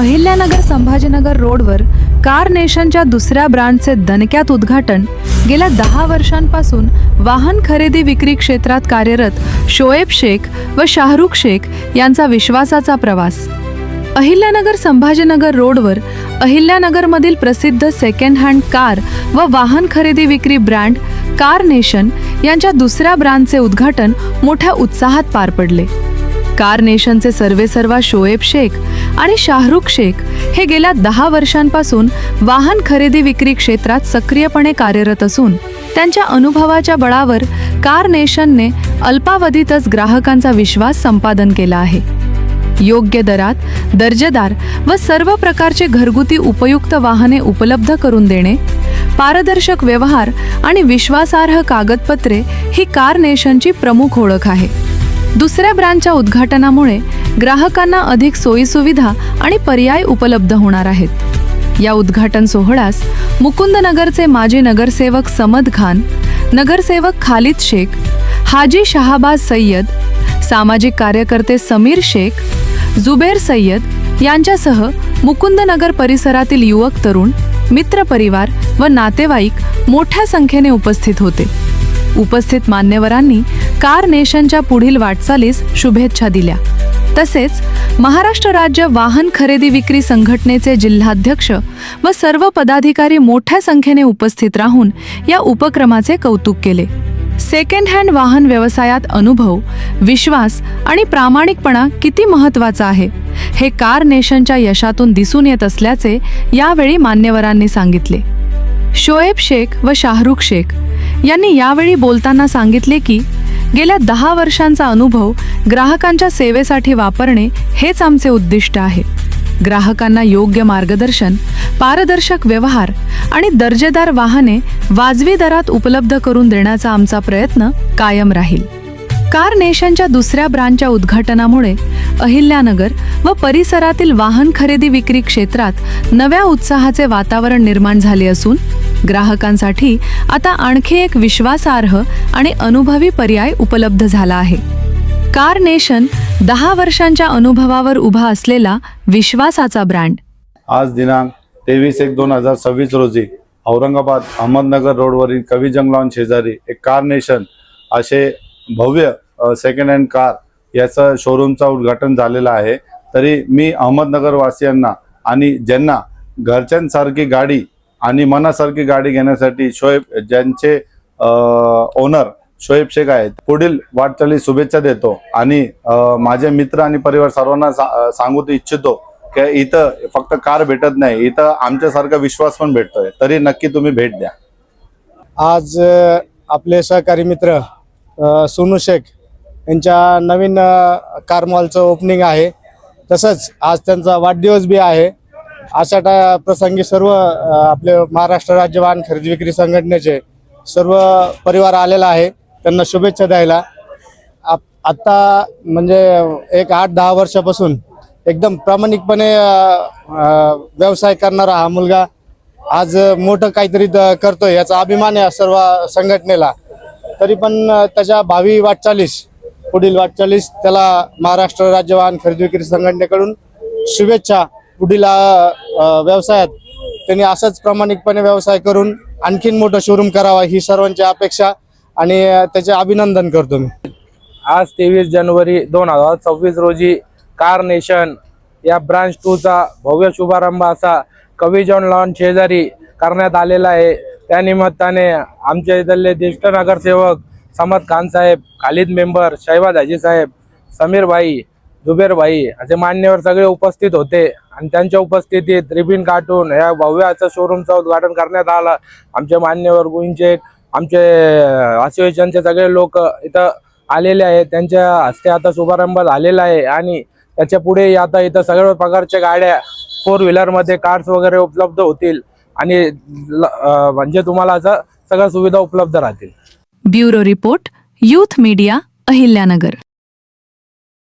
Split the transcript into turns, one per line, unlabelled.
अहिल्यानगर संभाजीनगर रोडवर कार नेशनच्या दुसऱ्या ब्रँडचे दणक्यात उद्घाटन. गेल्या दहा वर्षांपासून वाहन खरेदी विक्री क्षेत्रात कार्यरत शोएब शेख व शाहरुख शेख यांचा विश्वासाचा प्रवास. अहिल्यानगर संभाजीनगर रोडवर अहिल्यानगरमधील प्रसिद्ध सेकंड हँड कार व वाहन खरेदी विक्री ब्रँड कार नेशन यांच्या दुसऱ्या ब्रँडचे उद्घाटन मोठ्या उत्साहात पार पडले. कार नेशनचे सर्वेसर्वा शोएब शेख आणि शाहरुख शेख हे गेल्या दहा वर्षांपासून वाहन खरेदी विक्री क्षेत्रात सक्रियपणे कार्यरत असून त्यांच्या अनुभवाच्या बळावर कार नेशनने अल्पावधीतच ग्राहकांचा विश्वास संपादन केला आहे. योग्य दरात दर्जेदार व सर्व प्रकारचे घरगुती उपयुक्त वाहने उपलब्ध करून देणे पारदर्शक व्यवहार आणि विश्वासार्ह कागदपत्रे ही कार नेशनची प्रमुख ओळख आहे. दुसऱ्या ब्रँडच्या उद्घाटनामुळे ग्राहकांना अधिक सोयीसुविधा आणि पर्याय उपलब्ध होणार आहेत. या उद्घाटन सोहळ्यास मुकुंदनगरचे माजी नगरसेवक समद खान नगरसेवक खालिद शेख हाजी शहाबाज सय्यद सामाजिक कार्यकर्ते समीर शेख जुबेर सय्यद यांच्यासह मुकुंदनगर परिसरातील युवक तरुण मित्रपरिवार व नातेवाईक मोठ्या संख्येने उपस्थित होते. उपस्थित मान्यवरांनी कार नेशनच्या पुढील वाटचालीस शुभेच्छा दिल्या. तसेच महाराष्ट्र राज्य वाहन खरेदी विक्री संघटनेचे जिल्हाध्यक्ष व सर्व पदाधिकारी मोठ्या संख्येने उपस्थित राहून या उपक्रमाचे कौतुक केले. सेकंड हँड वाहन व्यवसायात अनुभव विश्वास आणि प्रामाणिकपणा किती महत्त्वाचा आहे हे कार नेशनच्या यशातून दिसून येत असल्याचे यावेळी मान्यवरांनी सांगितले. शोएब शेख व शाहरुख शेख यांनी यावेळी बोलताना सांगितले की गेल्या दहा वर्षांचा अनुभव ग्राहकांच्या सेवेसाठी वापरणे हेच आमचे उद्दिष्ट आहे. ग्राहकांना योग्य मार्गदर्शन पारदर्शक व्यवहार आणि दर्जेदार वाहने वाजवी दरात उपलब्ध करून देण्याचा आमचा प्रयत्न कायम राहील. कार नेशनच्या दुसऱ्या ब्रँडच्या उद्घाटनामुळे अहिल्यानगर व परिसरातील वाहन खरेदी विक्री क्षेत्रात नव्या उत्साहाचे वातावरण निर्माण झाले असून ग्राहकांसाठी आता आणखी एक विश्वासार्ह आणि अनुभवी पर्याय उपलब्ध झाला आहे. कार नेशन दहा वर्षांच्या अनुभवावर उभा असलेला विश्वासाचा ब्रँड.
आज दिनांक तेवीस एक दोन हजार सव्वीस रोजी औरंगाबाद अहमदनगर रोडवरील कवी जंगलावन शेजारी एक कार नेशन असे भव्य सेकंड हँड कार याचं शोरूमचं उद्घाटन झालेलं आहे. तरी मी अहमदनगर वासियांना आणि ज्यांना घरच्यांसारखी गाडी आणि मनासारखी गाडी घेण्यासाठी शोएब ज्यांचे ओनर शोएब शेख आहेत पुढील वाटचाली शुभेच्छा देतो. आणि माझे मित्र आणि परिवार सर्वांना सा- सांगू इच्छितो की इथं फक्त कार भेटत नाही इथं आमच्यासारखा विश्वास पण भेटतोय. तरी नक्की तुम्ही भेट द्या.
आज आपले सहकारी मित्र सोनू शेख यांच्या नवीन कार मॉलचं ओपनिंग आहे. तसंच आज त्यांचा वाढदिवस बी आहे. अशा प्रसंगी सर्व आपले महाराष्ट्र राज्य वाहन खरेदी विक्री संघटनेचे सर्व परिवार आलेला आहे. त्यांना शुभेच्छा द्यायला. आप आत्ता म्हणजे एक आठ दहा वर्षापासून एकदम प्रामाणिकपणे व्यवसाय करणारा हा मुलगा आज मोठं काहीतरी करतो करतोय याचा अभिमान आहे सर्व संघटनेला. तरी पण त्याच्या भावी वाटचालीस पुढील वाटचालीस त्याला महाराष्ट्र राज्य वाहन खरेदी विक्री संघटनेकडून शुभेच्छा पुढील व्यवसायात त्यांनी असंच प्रामाणिकपणे व्यवसाय करून आणखीन मोठं शोरूम करावा ही सर्वांची अपेक्षा आणि त्याचे अभिनंदन करतो मी.
आज तेवीस जानेवारी दोन हजार सव्वीस रोजी कार नेशन या ब्रांच टूचा भव्य शुभारंभ असा कवी जॉन लॉन शेजारी करण्यात आलेला आहे. त्या निमित्ताने आमच्या इथले ज्येष्ठ नगरसेवक समद खान साहेब खालिद मेंबर शैवाद हाजी साहेब समीर भाई जुबेर भाई असे मान्यवर सगळे उपस्थित होते. आणि त्यांच्या उपस्थितीत रिबिन काटून या भव्य असं शोरूमचं उद्घाटन करण्यात आलं. आमचे मान्यवर गुंचे आमचे असोसिएशनचे सगळे लोक इथं आलेले आहेत. त्यांच्या हस्ते आता शुभारंभ झालेला आहे. आणि त्याच्या पुढे आता इथं सगळ्या प्रकारच्या गाड्या फोर व्हीलरमध्ये कार्स वगैरे उपलब्ध होतील. आणि म्हणजे तुम्हाला असं सगळ्या सुविधा उपलब्ध राहतील.
Bureau report youth media Ahilyanagar.